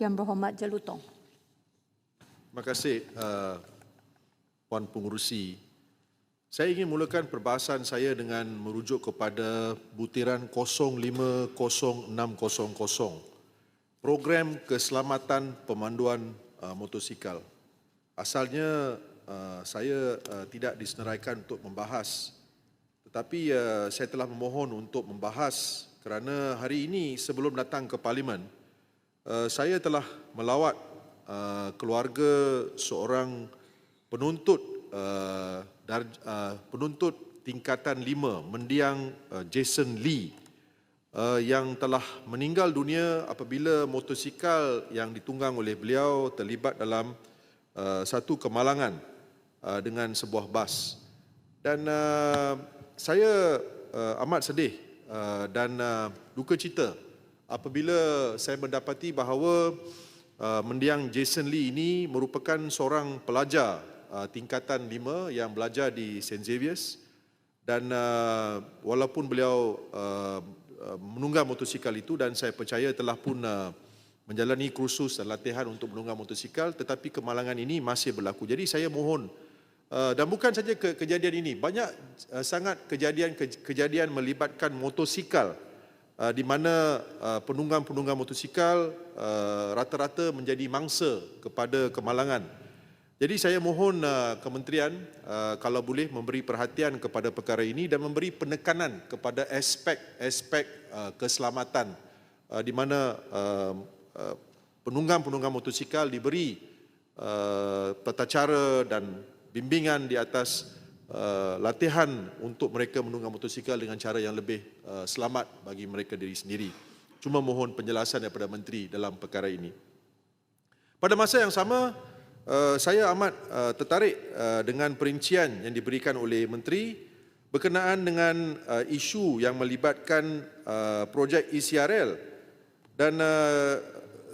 Yang Berhormat Jelutong. Terima kasih uh, Puan Pengurusi. Saya ingin mulakan perbahasan saya dengan merujuk kepada butiran 050600 program keselamatan pemanduan uh, motosikal. Asalnya uh, saya uh, tidak disenaraikan untuk membahas tetapi uh, saya telah memohon untuk membahas kerana hari ini sebelum datang ke parlimen uh, saya telah melawat uh, keluarga seorang penuntut uh, dar, uh, penuntut tingkatan 5 mendiang uh, Jason Lee uh, yang telah meninggal dunia apabila motosikal yang ditunggang oleh beliau terlibat dalam uh, satu kemalangan uh, dengan sebuah bas. Dan uh, saya uh, amat sedih uh, dan uh, duka cita apabila saya mendapati bahawa uh, mendiang Jason Lee ini merupakan seorang pelajar uh, tingkatan 5 yang belajar di St Xavier's dan uh, walaupun beliau uh, uh, menunggang motosikal itu dan saya percaya telah pun uh, menjalani kursus dan latihan untuk menunggang motosikal tetapi kemalangan ini masih berlaku. Jadi saya mohon Uh, dan bukan saja ke, kejadian ini, banyak uh, sangat kejadian ke, kejadian melibatkan motosikal uh, di mana uh, penunggang-penunggang motosikal uh, rata-rata menjadi mangsa kepada kemalangan. Jadi saya mohon kementerian kalau boleh memberi perhatian kepada perkara ini dan memberi penekanan kepada aspek-aspek keselamatan di mana penunggang-penunggang motosikal diberi tata cara dan bimbingan di atas uh, latihan untuk mereka menunggang motosikal dengan cara yang lebih uh, selamat bagi mereka diri sendiri. Cuma mohon penjelasan daripada menteri dalam perkara ini. Pada masa yang sama, uh, saya amat uh, tertarik uh, dengan perincian yang diberikan oleh menteri berkenaan dengan uh, isu yang melibatkan uh, projek ECRL dan uh,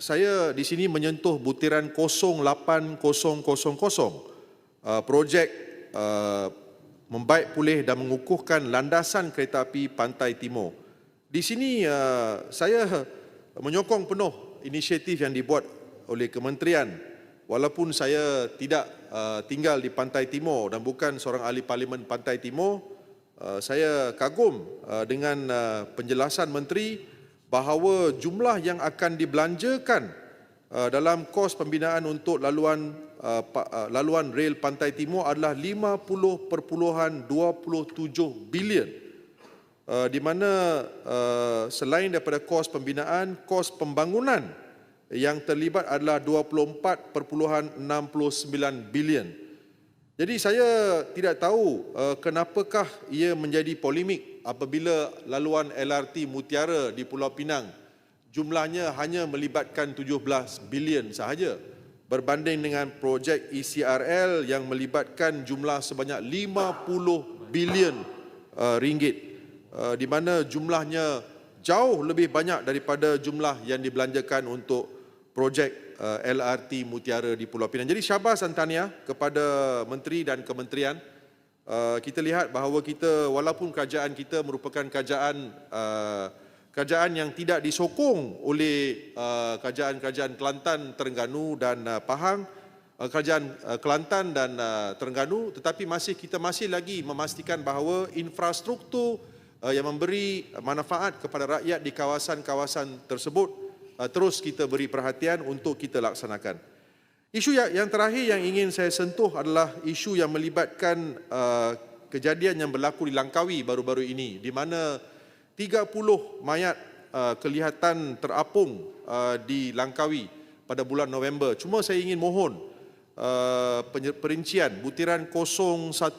saya di sini menyentuh butiran 08000 uh, projek uh, membaik pulih dan mengukuhkan landasan kereta api Pantai Timur. Di sini uh, saya menyokong penuh inisiatif yang dibuat oleh kementerian walaupun saya tidak uh, tinggal di Pantai Timur dan bukan seorang ahli parlimen Pantai Timur saya kagum dengan penjelasan menteri bahawa jumlah yang akan dibelanjakan dalam kos pembinaan untuk laluan laluan rel Pantai Timur adalah 50.27 bilion. Uh, di mana uh, selain daripada kos pembinaan, kos pembangunan yang terlibat adalah 24.69 bilion. Jadi saya tidak tahu uh, kenapakah ia menjadi polemik apabila laluan LRT Mutiara di Pulau Pinang jumlahnya hanya melibatkan 17 bilion sahaja berbanding dengan projek ECRL yang melibatkan jumlah sebanyak 50 bilion uh, ringgit uh, di mana jumlahnya jauh lebih banyak daripada jumlah yang dibelanjakan untuk projek uh, LRT Mutiara di Pulau Pinang. Jadi syabas dan tahniah kepada menteri dan kementerian. Uh, kita lihat bahawa kita walaupun kerajaan kita merupakan kerajaan uh, kerajaan yang tidak disokong oleh uh, kerajaan-kerajaan Kelantan, Terengganu dan uh, Pahang, uh, kerajaan Kelantan dan Terengganu tetapi masih kita masih lagi memastikan bahawa infrastruktur yang memberi manfaat kepada rakyat di kawasan-kawasan tersebut terus kita beri perhatian untuk kita laksanakan. Isu yang, yang terakhir yang ingin saya sentuh adalah isu yang melibatkan kejadian yang berlaku di Langkawi baru-baru ini di mana 30 mayat uh, kelihatan terapung uh, di Langkawi pada bulan November. Cuma saya ingin mohon uh, perincian butiran 010200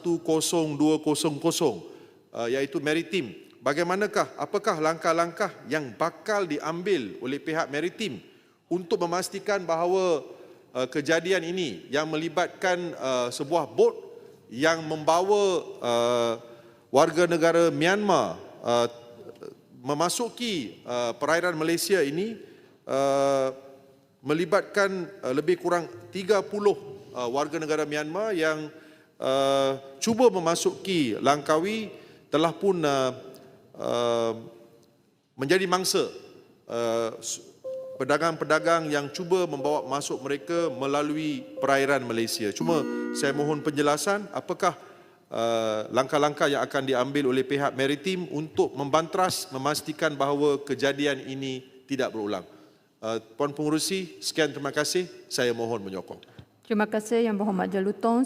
uh, iaitu maritim. Bagaimanakah apakah langkah-langkah yang bakal diambil oleh pihak maritim untuk memastikan bahawa uh, kejadian ini yang melibatkan uh, sebuah bot yang membawa uh, warga negara Myanmar uh, memasuki uh, perairan Malaysia ini uh, melibatkan uh, lebih kurang 30 uh, warga negara Myanmar yang uh, cuba memasuki Langkawi telah pun uh, uh, menjadi mangsa uh, pedagang-pedagang yang cuba membawa masuk mereka melalui perairan Malaysia. Cuma saya mohon penjelasan apakah uh, langkah-langkah yang akan diambil oleh pihak maritim untuk membantras memastikan bahawa kejadian ini tidak berulang. Uh, Puan Pengurusi, sekian terima kasih. Saya mohon menyokong. Terima kasih Yang Berhormat Jalutong.